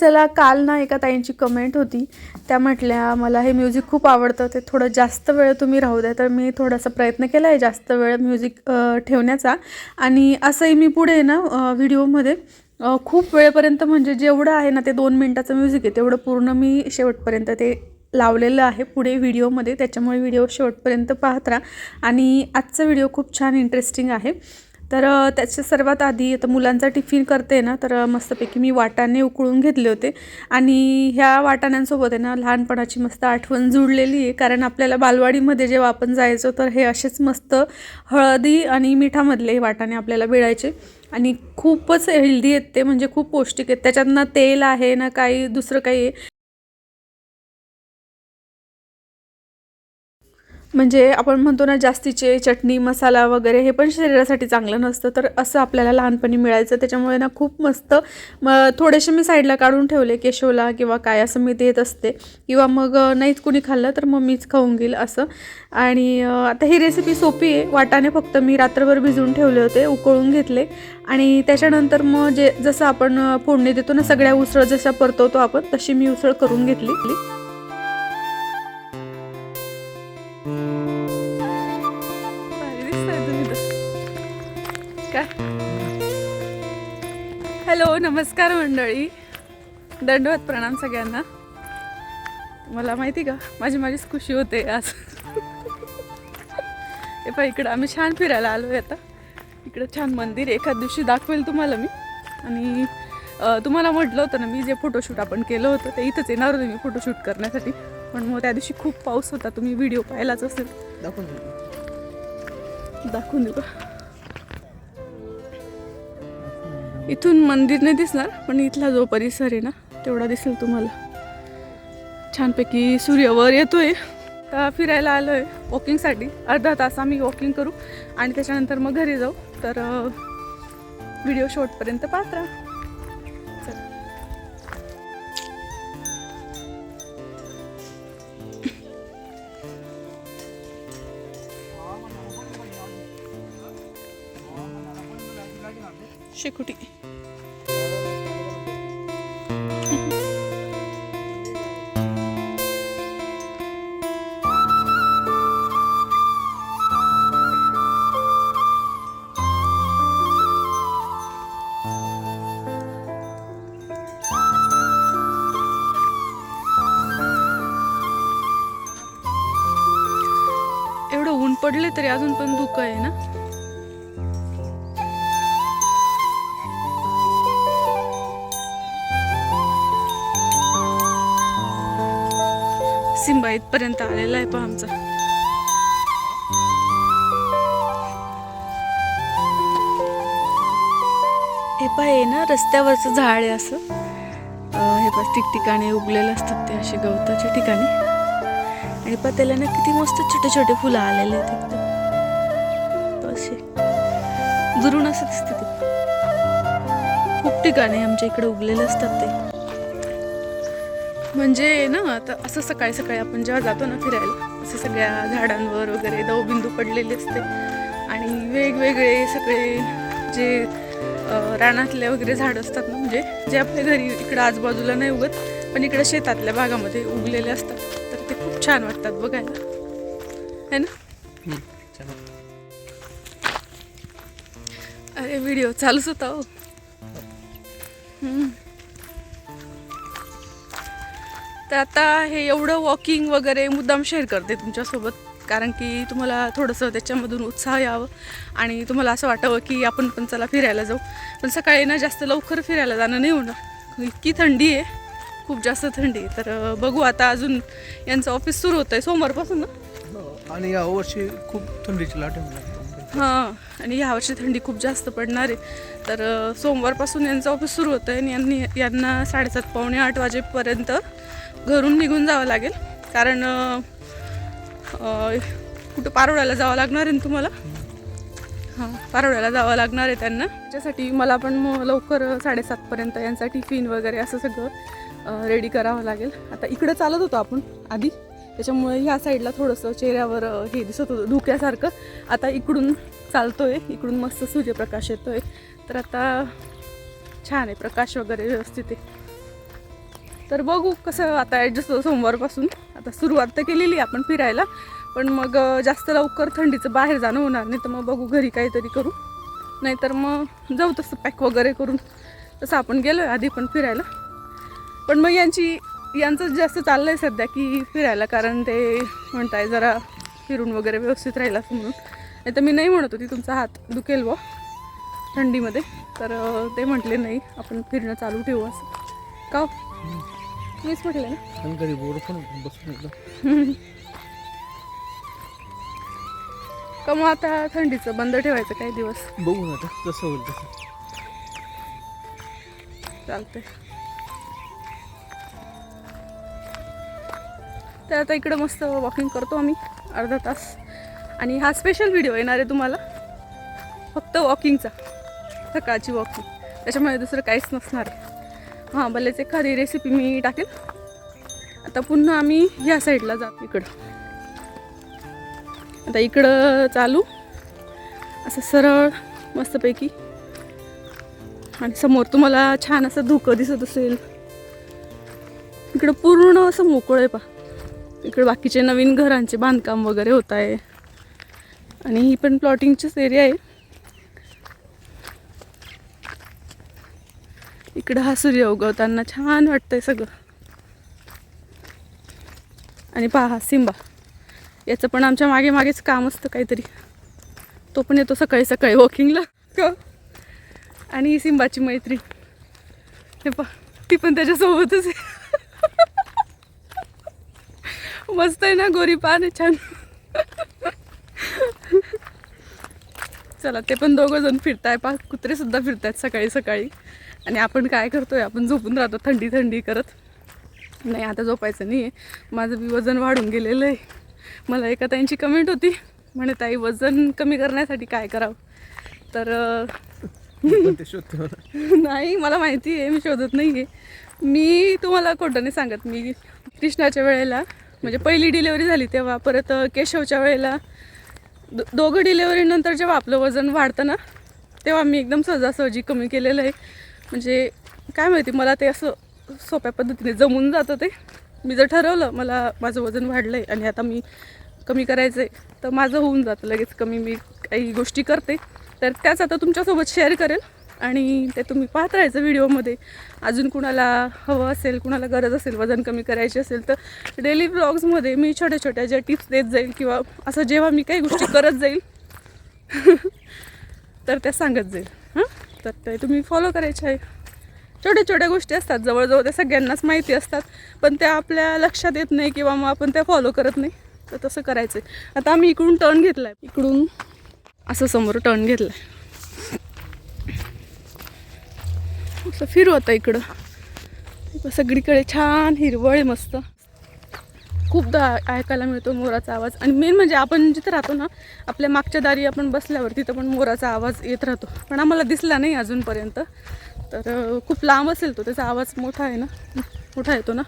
चला काल ना एका ताईंची कमेंट होती. त्या म्हटल्या मला हे म्युझिक खूप आवडतं ते थोडं जास्त वेळ तुम्ही राहू द्या. तर मी थोडासा प्रयत्न केला आहे जास्त वेळ म्युझिक ठेवण्याचा. आणि असंही मी पुढे ना व्हिडिओमध्ये खूप वेळेपर्यंत म्हणजे जेवढं आहे ना ते दोन मिनटाचं म्युझिक आहे तेवढं पूर्ण मी शेवटपर्यंत ते लावलेलं आहे. पुढे व्हिडिओमध्ये त्याच्यामुळे व्हिडिओ शेवटपर्यंत पाहत राहा. आणि आजचा व्हिडिओ खूप छान इंटरेस्टिंग आहे. तर त्याच्या सर्वात आधी आता मुलांचा टिफिन करते ना तर मस्तपैकी मी वाटाणे उकळून घेतले होते. आणि ह्या वाटाण्यांसोबत आहे ना लहानपणाची मस्त आठवण जुळलेली आहे. कारण आपल्याला बालवाडीमध्ये जेव्हा आपण जायचो तर हे असेच मस्त हळदी आणि मिठामधले हे वाटाणे आपल्याला मिळायचे. आणि खूपच हेल्दी आहेत ते म्हणजे खूप पौष्टिक आहेत. त्याच्यात ना तेल आहे ना काही दुसरं काही आहे. म्हणजे आपण म्हणतो ना जास्तीचे चटणी मसाला वगैरे हे पण शरीरासाठी चांगलं नसतं. तर असं आपल्याला लहानपणी मिळायचं. त्याच्यामुळे ना खूप मस्त म थोडेसे मी साईडला काढून ठेवले केशवला किंवा काय असं मी देत असते. किंवा मग नाहीच कुणी खाल्लं तर मग मीच खाऊन घेईल असं. आणि आता ही रेसिपी सोपी आहे. वाटाने फक्त मी रात्रभर भिजवून ठेवले होते उकळून घेतले. आणि त्याच्यानंतर मग जे जसं आपण फोडणी देतो ना सगळ्या उसळ जशा परतवतो आपण तशी मी उसळ करून घेतली. हॅलो नमस्कार मंडळी. दंडवत प्रणाम सगळ्यांना. मला माहिती का माझी माझीच खुशी होते आज. हे पहा इकडं आम्ही छान फिरायला आलो आहे आता. इकडं छान मंदिर. एखाद दिवशी दाखवेल तुम्हाला मी. आणि तुम्हाला म्हटलं होतं ना मी जे फोटोशूट आपण केलं होतं ते इथंच येणार होते मी फोटोशूट करण्यासाठी. पण मग त्या दिवशी खूप पाऊस होता तुम्ही व्हिडिओ पाहिलाच असेल. दाखवून देऊ. दाखवून देऊ का? इथून मंदिर नाही दिसणार पण इथला जो परिसर आहे ना तेवढा दिसेल तुम्हाला. छानपैकी सूर्य वर येतोय. तर फिरायला आलो आहे वॉकिंगसाठी अर्धा तास आम्ही वॉकिंग करू आणि त्याच्यानंतर मग घरी जाऊ. तर व्हिडिओ शॉर्टपर्यंत पाहत चला. शेकुटी एवढं ऊन पडले तरी अजून पण धुकं आहे ना? सिंबा इथपर्यंत आलेला आहे पहा आमचा. हे पहा हे ना रस्त्यावरचं झाड आहे असं. हे पहा ठिकठिकाणी उगलेलं असतात ते असे गवताच्या ठिकाणी. आणि पहा त्याला ना किती मस्त छोटे छोटे फुलं आलेले आहेत एकदम असे. दुरून असं दिसतं ते. खूप ठिकाणी आमच्या इकडे उगलेले असतात ते. म्हणजे ना आता असं सकाळी सकाळी आपण जेव्हा जातो ना फिरायला असं सगळ्या झाडांवर वगैरे दवबिंदू पडलेले असते. आणि वेगवेगळे सगळे जे रानातले वगैरे झाड असतात ना म्हणजे जे आपल्या घरी इकडं आजूबाजूला नाही उगत पण इकडं शेतातल्या भागामध्ये उगलेले असतात. तर ते खूप छान वाटतात बघायला. है ना. अरे व्हिडिओ चालूच होता हो. तर आता हे एवढं वॉकिंग वगैरे मुद्दाम शेअर करते तुमच्यासोबत कारण की तुम्हाला थोडंसं त्याच्यामधून उत्साह यावं आणि तुम्हाला असं वाटावं की आपण पण चला फिरायला जाऊ. पण सकाळी ना जास्त लवकर फिरायला जाणं नाही होणार. इतकी थंडी आहे खूप जास्त थंडी आहे. तर बघू आता अजून यांचं ऑफिस सुरू होतं आहे सोमवारपासून ना? हो, आणि या वर्षी खूप थंडीची लाट. हां आणि ह्यावर्षी थंडी खूप जास्त पडणार आहे. तर सोमवारपासून यांचं ऑफिस सुरू होतं आहे आणि यांनी यांना साडेसात पावणे आठ वाजेपर्यंत घरून निघून जावं लागेल. कारण कुठं पारोळ्याला जावं लागणार आहे ना तुम्हाला? हां पारोळ्याला जावं लागणार आहे त्यांना. त्याच्यासाठी मला पण मग लवकर साडेसातपर्यंत यांचा टिफिन वगैरे असं सगळं रेडी करावं लागेल. आता इकडं चालत होतो आपण आधी. त्याच्यामुळे ह्या साईडला थोडंसं चेहऱ्यावर हे दिसत होतं धुक्यासारखं. आता इकडून चालतो आहे इकडून मस्त सूर्यप्रकाश येतो आहे तर आता छान आहे प्रकाश वगैरे व्यवस्थित आहे. तर बघू कसं आता ॲडजस्ट होतं सोमवारपासून. आता सुरुवात तर केलेली आहे आपण फिरायला पण मग जास्त लवकर थंडीचं बाहेर जाणं होणार नाही तर मग बघू घरी काहीतरी करू. नाहीतर मग जाऊ तसं पॅक वगैरे करून. तसं आपण गेलो आहे आधी पण फिरायला. पण मग यांची यांचं जास्त चाललं आहे सध्या की फिरायला कारण ते म्हणताय जरा फिरून वगैरे व्यवस्थित राहील असं म्हणून. नाही तर मी नाही म्हणत होती तुमचा हात दुखेल व थंडीमध्ये. तर ते म्हटले नाही आपण फिरणं चालू ठेवू असं. का हो? मीच म्हटलं ना आणि घरी बोर पण बसून का मग आता थंडीचं बंद ठेवायचं काही दिवस. बघू ना आता कसं होईल तसं. चालतंय. तर आता इकडं मस्त वॉकिंग करतो आम्ही अर्धा तास. आणि हा स्पेशल व्हिडिओ येणार आहे तुम्हाला. फक्त वॉकिंगचा सकाळची वॉकिंग त्याच्यामुळे दुसरं काहीच नसणार. आहे हां भलेच एखादी रेसिपी मी टाकेल. आता पुन्हा आम्ही ह्या साईडला जातो इकडं. आता इकडं चालू. असं सरळ मस्तपैकी. आणि समोर तुम्हाला छान असं धुकं दिसत असेल. इकडं पूर्ण असं मोकळं आहे पा इकडं बाकीचे नवीन घरांचे बांधकाम वगैरे होत आहे. आणि ही पण प्लॉटिंगचीच एरिया आहे. इकडं हा सूर्य उगवताना छान वाटतंय सगळं. आणि पहा सिंबा. याचं पण आमच्या मागे मागेच काम असतं काहीतरी. तो पण येतो सकाळी सकाळी वॉकिंगला का? आणि ही सिंबाची मैत्री. हे पा ती पण त्याच्यासोबतच आहे. मस्त आहे ना गोरी पान आहे छान. चला ते पण दोघं जण फिरताय पा कुत्रे सुद्धा फिरतायत सकाळी सकाळी. आणि आपण काय करतोय आपण झोपून राहतो थंडी थंडी करत. नाही आता झोपायचं नाही आहे माझं बी वजन वाढून गेलेलं आहे. मला एका त्यांची कमेंट होती. म्हणे ताई वजन कमी करण्यासाठी काय करावं? तर मी नाही मला माहिती आहे मी शोधत नाही आहे मी तुम्हाला खोटं नाही सांगत. मी कृष्णाच्या वेळेला म्हणजे पहिली डिलेवरी झाली तेव्हा परत केशवच्या वेळेला दो दोघं डिलेवरीनंतर जेव्हा आपलं वजन वाढतं ना तेव्हा मी एकदम सहजासहजी कमी केलेलं आहे. म्हणजे काय माहिती मला ते असं सोप्या पद्धतीने जमून जातं ते. मी जर ठरवलं मला माझं वजन वाढलं आहे आणि आता मी कमी करायचं आहे तर माझं होऊन जातं लगेच कमी. मी काही गोष्टी करते तर त्याच आता तुमच्यासोबत शेअर करेल आणि ते तुम्ही पाहत राहायचं व्हिडिओमध्ये. अजून कुणाला हवं असेल कुणाला गरज असेल वजन कमी करायची असेल तर डेली ब्लॉग्समध्ये मी छोट्या छोट्या ज्या टिप्स देत जाईल किंवा असं जेव्हा मी काही गोष्टी करत जाईल तर त्या सांगत जाईल. हां? तर ते. तुम्ही फॉलो करायचे आहे. छोट्या छोट्या गोष्टी असतात. जवळजवळ त्या सगळ्यांनाच माहिती असतात. पण त्या आपल्या लक्षात येत नाही किंवा मग आपण त्या फॉलो करत नाही. तर तसं करायचं आहे आता आम्ही इकडून टर्न घेतला आहे इकडून असं समोर टर्न घेतला आहे असं फिरू आता इकडं इकडं. सगळीकडे छान हिरवळ आहे मस्त. खूपदा ऐकायला मिळतो मोराचा आवाज. आणि मेन म्हणजे आपण जिथं राहतो ना आपल्या मागच्या दारी आपण बसल्यावर तिथं पण मोराचा आवाज येत राहतो. पण आम्हाला दिसला नाही अजूनपर्यंत. तर खूप लांब असेल तो त्याचा आवाज मोठा आहे ना? मोठा येतो ना?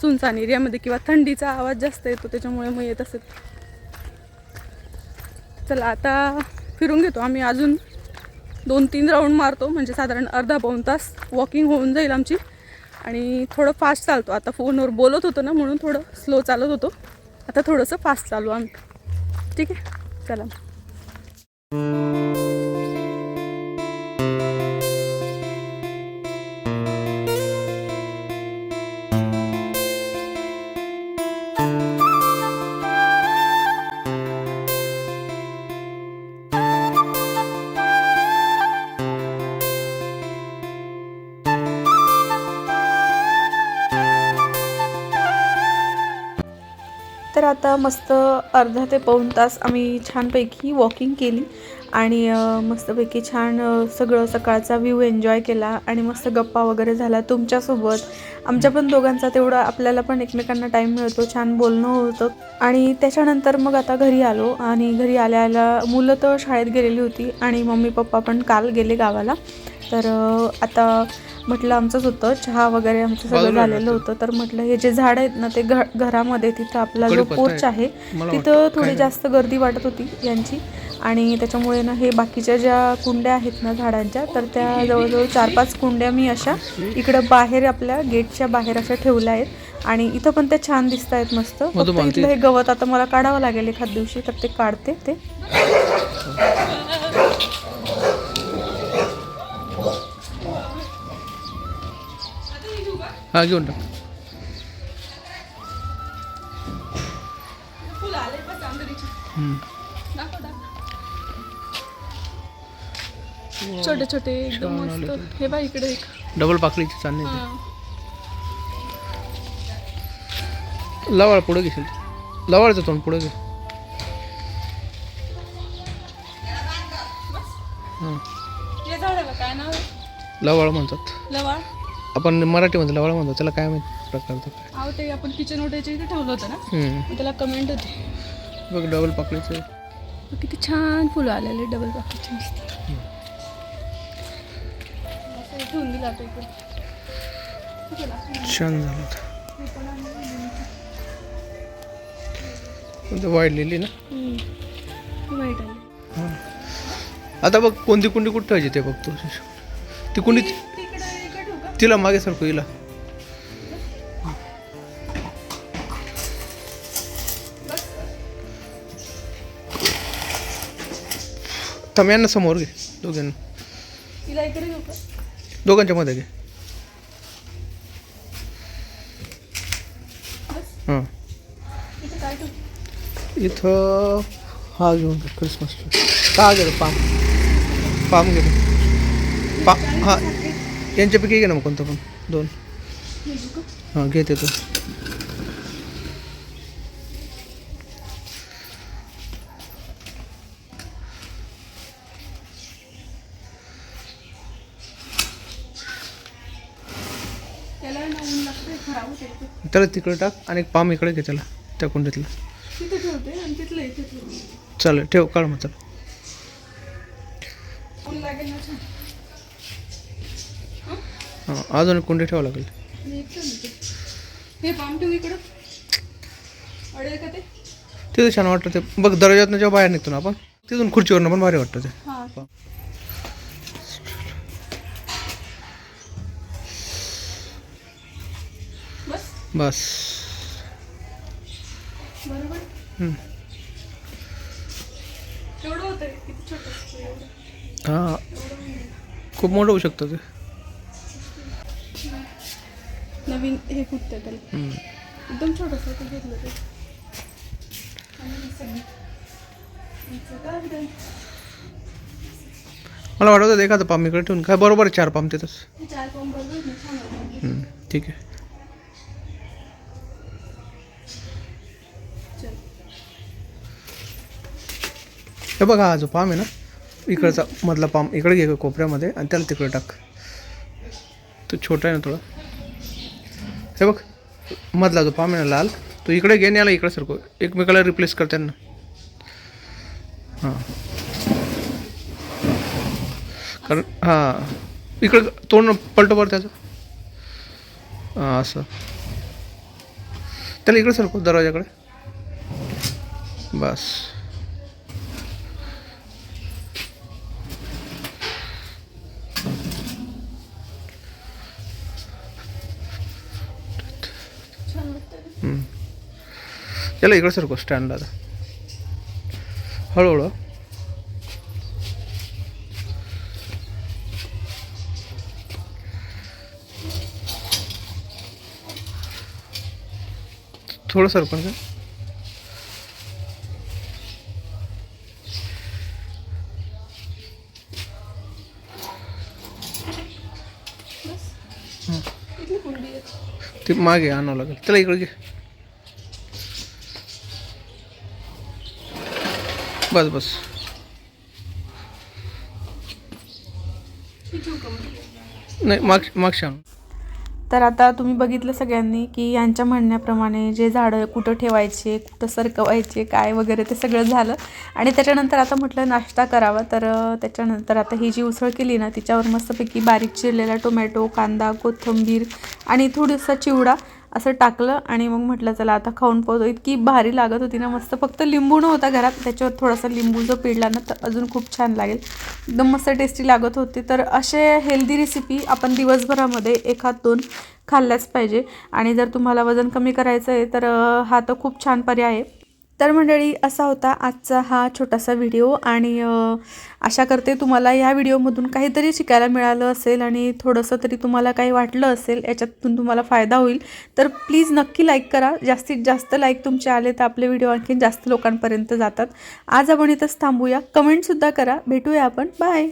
सुनसान एरियामध्ये किंवा थंडीचा आवाज जास्त येतो त्याच्यामुळे मग येत असेल. चला आता फिरून घेतो आम्ही अजून. दोन तीन राऊंड मारतो म्हणजे साधारण अर्धा पाऊण तास वॉकिंग होऊन जाईल आमची. आणि थोडं फास्ट चालतो. आता फोनवर बोलत होतो ना म्हणून थोडं स्लो चालत होतो. आता थोडंसं फास्ट चालू आम्ही. ठीक आहे? चला. तर आता मस्त अर्धा ते पाऊण तास आम्ही छानपैकी वॉकिंग केली. आणि मस्तपैकी छान सगळं सकाळचा व्ह्यू एन्जॉय केला आणि मस्त गप्पा वगैरे झाला तुमच्यासोबत. आमच्या पण दोघांचा तेवढा आपल्याला पण एकमेकांना टाईम मिळतो छान बोलणं होतं. आणि त्याच्यानंतर मग आता घरी आलो आणि घरी आल्या आल्या मुलं तर शाळेत गेलेली होती आणि मम्मी पप्पा पण काल गेले गावाला. तर आता म्हटलं आमचंच होतं चहा वगैरे आमचं सगळं झालेलं होतं. तर म्हटलं हे जे झाड आहेत ना ते घरामध्ये तिथं आपला जो पोर्च आहे. तिथं थोडी जास्त गर्दी वाटत होती यांची. आणि त्याच्यामुळे ना हे बाकीच्या ज्या कुंड्या आहेत ना झाडांच्या तर त्या जवळजवळ चार पाच कुंड्या मी अशा इकडं बाहेर आपल्या गेटच्या बाहेर अशा ठेवल्या आहेत. आणि इथं पण त्या छान दिसत आहेत मस्त. फक्त. इथलं हे गवत आता मला काढावं लागेल एखाद दिवशी तर ते काढते ते. हा घेऊन टाक. छोटे छोटे एकदम मस्त. हे बा इकडे एक. डबल पाकळीची चांदणी लवाळ पुढं घेशील. लवाळचं तोंड पुढं घे. हां. हे झाडाला काय नाव लवाळ म्हणतात. लवाळ? आपण मराठीमध्ये लवाळ म्हणतो त्याला काय माहिती प्रकारचं काय अहो ते आपण किचन ओट्याच्या इथे ठेवलं होतं ना? हम्म. त्याला कमेंट होती. बघ डबल पाकळीचं किती छान फुलं आलेले डबल बाकीचे मस्त. असं ठेवून दिलं आता इकडे छान झालं होतं. लिहिली ना? वाईट आले. आता बघ कोणती कुंडी कुठं ठेवायची ते बघतो ती. कुंडी तिला मागे सारखं हिला. थांब यांना समोर घे दोघांना. दोघांच्या मध्ये घे. हां. इथे हा घेऊन घे क्रिसमस का घे रे, पाम? पाम रे. पा हा. यांच्यापैकी घे ना मग कोणतं पण. दोन. हां घे ते त्याला त्याला तिकडे टाक आणि एक पाम इकडे घे त्याला त्या कुंडीतला. चालेल ठेव काढ मग छान. हां अजून कुंडी ठेवावं लागेल. ते. हे पाम ठेवू इकडं. अडेल का ते? तिथं छान वाटतं ते. बघ दरवाजातनं जेव्हा बाहेर निघतो ना आपण तिथून खुर्चीवरनं पण भारी वाटतं ते. बस. हां. खूप मोठं होऊ शकतं ते. नवीन हे फुटतं त्याला. एकदम छोटंसं ते घेतलं ते. मला वाटत होतं एखादं पाम इकडे ठेवून. काय बरोबर आहे चार पाम तिथंच? चार पंप बरोबर ना छान वाटतं. हम्म, ठीक आहे. चल. हे बघा हा जो पाम आहे ना इकडचा मधला पाम. इकडे घे कोपऱ्यामध्ये आणि त्याला तिकडे टाक. तो छोटा आहे ना थोडा. हे बघ मधला जो पाम लाल तो इकडे घे याला इकडे सरको एकमेकाला रिप्लेस कर त्यांना. हां. कारण हां. इकडं तोंड पलटो बरं त्याचं. हां असं. त्याला इकडे सरको दरवाजाकडे. बस छान वाटतं ना. हम्म. याला इकडे सरको स्टँडला आता हळूहळू थोडं सरपण का बस इथली कुंडी आहे ते मागे आणावं लागेल त्याला इकडे घे बस बस. नाही माग मागशी तर आता तुम्ही बघितलं सगळ्यांनी की यांच्या म्हणण्याप्रमाणे जे झाडं कुठं ठेवायचे कुठं सरकवायचे काय वगैरे ते सगळं झालं. आणि त्याच्यानंतर आता म्हटलं नाश्ता करावा. तर त्याच्यानंतर आता ही जी उसळ केली ना तिच्यावर मस्तपैकी बारीक चिरलेला टोमॅटो कांदा कोथिंबीर आणि थोडीसा चिवडा असं टाकलं आणि मग म्हटलं चला आता खाऊन पाहतो इतकी भारी लागत होती ना मस्त. फक्त लिंबू नव्हता घरात त्याच्यावर थोडासा लिंबू जो पिळला ना तर अजून खूप छान लागेल. एकदम मस्त टेस्टी लागत होती. तर असे हेल्दी रेसिपी आपण दिवसभरामध्ये एखाद दोन खाल्ल्याच पाहिजे. आणि जर तुम्हाला वजन कमी करायचं आहे तर हा तर खूप छान पर्याय आहे. तर मंडळी असा होता आजचा हा छोटासा व्हिडिओ आणि आशा करते तुम्हाला या व्हिडिओमधून काहीतरी शिकायला मिळालं असेल आणि थोडंसं तरी तुम्हाला काही वाटलं असेल याच्यातून तुम्हाला फायदा होईल. तर प्लीज नक्की लाईक करा. जास्तीत जास्त लाईक तुमचे आले तर आपले व्हिडिओ आणखीन जास्त लोकांपर्यंत जातात. आज आपण इथंच थांबूया. कमेंटसुद्धा करा. भेटूया आपण. बाय!